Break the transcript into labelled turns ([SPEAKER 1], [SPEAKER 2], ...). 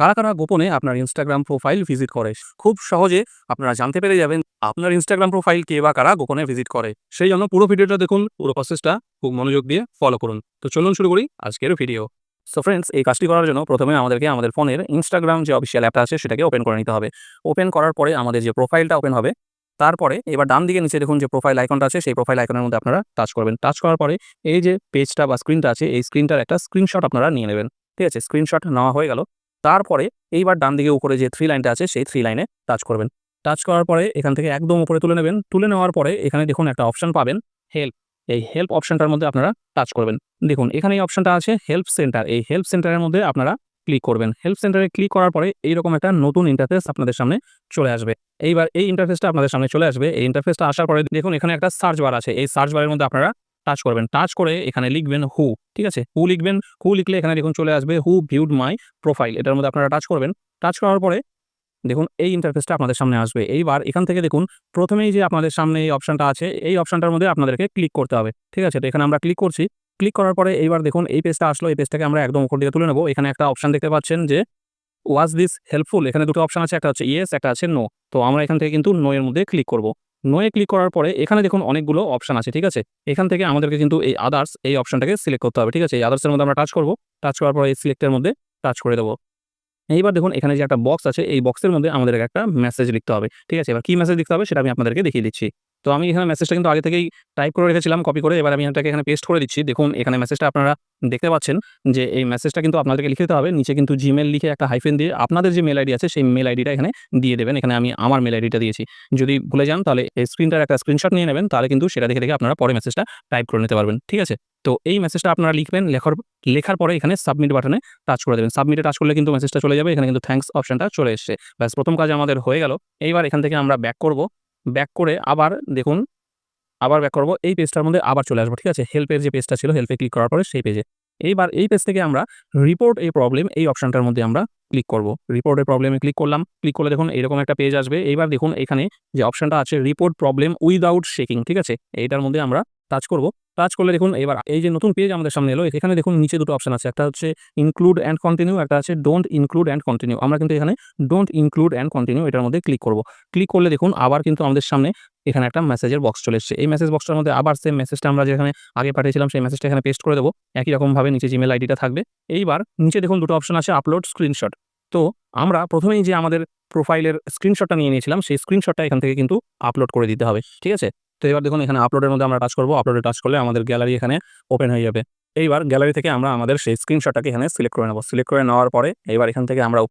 [SPEAKER 1] কারা কারা গোপনে আপনার ইনস্টাগ্রাম প্রোফাইল ভিজিট করে, খুব সহজে আপনারা জানতে পেরে যাবেন আপনার ইনস্টাগ্রাম প্রোফাইল কে বা কারা গোপনে ভিজিট করে। সেই জন্য পুরো ভিডিওটা দেখুন, পুরো প্রসেসটা খুব মনোযোগ দিয়ে ফলো করুন। তো চলুন শুরু করি আজকের ভিডিও সো ফ্রেন্ডস এই কাজটি করার জন্য প্রথমে আমাদেরকে আমাদের ফোনের ইনস্টাগ্রাম যে অফিসিয়াল অ্যাপটা আছে সেটাকে ওপেন করে নিতে হবে। ওপেন করার পরে আমাদের যে প্রোফাইলটা ওপেন হবে, তারপরে এবার ডান দিকে নিচে দেখুন যে প্রোফাইল আইকনটা আছে, সেই প্রোফাইল আইকনের মধ্যে আপনারা টাচ করবেন। টাচ করার পরে এই যে পেজটা বা স্ক্রিনটা আছে, এই স্ক্রিনটার একটা স্ক্রিনশট আপনারা নিয়ে নেবেন। ঠিক আছে স্ক্রিনশট নেওয়া হয়ে গেল। তারপরে এইবার ডান দিকে উপরে যে থ্রি লাইনটা আছে, সেই থ্রি লাইনে টাচ করবেন। টাচ করার পরে এখান থেকে একদম উপরে তুলে নেবেন। তুলে নেওয়ার পরে এখানে দেখুন একটা অপশন পাবেন হেল্প এই হেল্প অপশনটার মধ্যে আপনারা টাচ করবেন। দেখুন, এখানে এই অপশনটা আছে হেল্প সেন্টার এই হেল্প সেন্টারের মধ্যে আপনারা ক্লিক করবেন। হেল্প সেন্টারে ক্লিক করার পরে এইরকম একটা নতুন ইন্টারফেস আপনাদের সামনে চলে আসবে। এইবার এই ইন্টারফেসটা আপনাদের সামনে চলে আসবে। এই ইন্টারফেসটা আসার পরে দেখুন, এখানে একটা সার্চ বার আছে। এই সার্চ বারের মধ্যে আপনারা টাচ করবেন। টাচ করে এখানে লিখবেন হু ঠিক আছে? হু লিখবেন হু লিখলে এখানে দেখুন চলে আসবে হু ভিউড মাই প্রোফাইল এটার মধ্যে আপনারা টাচ করবেন। টাচ করার পরে দেখুন এই ইন্টারফেসটা আপনাদের সামনে আসবে। এইবার এখান থেকে দেখুন, প্রথমেই যে আপনাদের সামনে এই অপশনটা আছে, এই অপশনটার মধ্যে আপনাদেরকে ক্লিক করতে হবে, ঠিক আছে? তো এখানে আমরা ক্লিক করছি। ক্লিক করার পরে এইবার দেখুন এই পেজটা আসলো, এই পেজটাকে আমরা একদম উপর দিকে তুলে নেব। এখানে একটা অপশন দেখতে পাচ্ছেন যে ওয়াজ দিস হেল্পফুল এখানে দুটো অপশন আছে, একটা হচ্ছে ইয়েস একটা আছে নো তো আমরা এখান থেকে কিন্তু নো এর মধ্যে ক্লিক করব। নোয়ে ক্লিক করার পরে এখানে দেখুন অনেকগুলো অপশান আছে, ঠিক আছে? এখান থেকে আমাদেরকে কিন্তু এই আদার্স এই অপশানটাকে সিলেক্ট করতে হবে, ঠিক আছে? এই আদার্সের মধ্যে আমরা টাচ করব টাচ করার পরে এই সিলেক্টের মধ্যে টাচ করে দেবো। এইবার দেখুন এখানে যে একটা বক্স আছে, এই বক্সের মধ্যে আমাদেরকে একটা মেসেজ লিখতে হবে, ঠিক আছে? এবার কি মেসেজ লিখতে হবে সেটা আমি আপনাদেরকে দেখিয়ে দিচ্ছি। তো আমি এখানে মেসেজটা কিন্তু আগে থেকেই টাইপ করে রেখেছিলাম কপি করে। এবার আমি এটাকে এখানে পেস্ট করে দিচ্ছি। দেখুন, এখানে মেসেজটা আপনারা দেখতে পাচ্ছেন যে এই মেসেজটা কিন্তু আপনাদেরকে লিখে দিতে হবে। নিচে কিন্তু জিমেল লিখে একটা হাইফেন দিয়ে আপনাদের যে মেল আইডি আছে, সেই মেল আইডিটা এখানে দিয়ে দেবেন। এখানে আমি আমার মেল আইডিটা দিয়েছি। যদি ভুলে যান, তাহলে এই স্ক্রিনটার একটা স্ক্রিনশট নিয়ে নেবেন। তাহলে কিন্তু সেটা দেখে দেখে আপনারা পরে মেসেজটা টাইপ করে নিতে পারবেন। ঠিক আছে? তো এই মেসেজটা আপনারা লিখবেন। লেখার লেখার পরে এখানে সাবমিট বাটনে টাচ করে দেবেন। সাবমিটে টাচ করলে কিন্তু মেসেজটা চলে যাবে। এখানে কিন্তু থ্যাঙ্কস অপশনটা চলে এসছে। ব্যাস, প্রথম কাজ আমাদের হয়ে গেল। এইবার এখান থেকে আমরা ব্যাক করব। ব্যাক করে আবার দেখুন, আবার ব্যাক করব, এই পেজটার মধ্যে আবার চলে আসব, ঠিক আছে? হেল্পের যে পেজটা ছিল হেল্পে ক্লিক করার পরে সেই পেজে এইবার এই পেজ থেকে আমরা রিপোর্ট এই প্রবলেম এই অপশানটার মধ্যে আমরা ক্লিক করব। রিপোর্টের প্রবলেমে ক্লিক করলাম ক্লিক করলে দেখুন এরকম একটা পেজ আসবে। এইবার দেখুন এখানে যে অপশানটা আছে রিপোর্ট প্রবলেম উইদাউট শেকিং ঠিক আছে? এইটার মধ্যে আমরা টাচ করব। টাচ করলে দেখুন এবার এই যে নতুন পেজ আমাদের সামনে এলো, এখানে দেখুন নিচে দুটো অপশন আছে। একটা হচ্ছে ইনক্লুড অ্যান্ড কন্টিনিউ একটা আছে ডোন্ট ইনক্লুড অ্যান্ড কন্টিনিউ আমরা কিন্তু এখানে ডোন্ট ইনক্লুড অ্যান্ড কন্টিনিউ এটার মধ্যে ক্লিক করব। ক্লিক করলে দেখুন আবার কিন্তু আমাদের সামনে এখানে একটা মেসেজের বক্স চলে এসছে। এই মেসেজ বক্সটার মধ্যে আবার সেম মেসেজটা আমরা যেখানে আগে পাঠিয়েছিলাম, সেই মেসেজটা এখানে পেস্ট করে দেবো। একই রকমভাবে নিচে জিমেল আইডিটা থাকবে। এইবার নিচে দেখুন দুটো অপশন আছে আপলোড স্ক্রিনশট তো আমরা প্রথমেই যে আমাদের প্রোফাইলের স্ক্রিনশটটা নিয়ে নিয়েছিলাম, সেই স্ক্রিনশটটা এখান থেকে কিন্তু আপলোড করে দিতে হবে। ঠিক আছে? তো এবার দেখুন, এখানে আপলোডের মধ্যে আমরা টাচ করব। আপলোডে টাচ করলে আমাদের গ্যালারি এখানে ওপেন হয়ে যাবে। এইবার গ্যালারি থেকে আমরা আমাদের সেই স্ক্রিনশটটাকে এখানে সিলেক্ট করে নেব। সিলেক্ট করে নেওয়ার পরে এবার এখান থেকে আমরা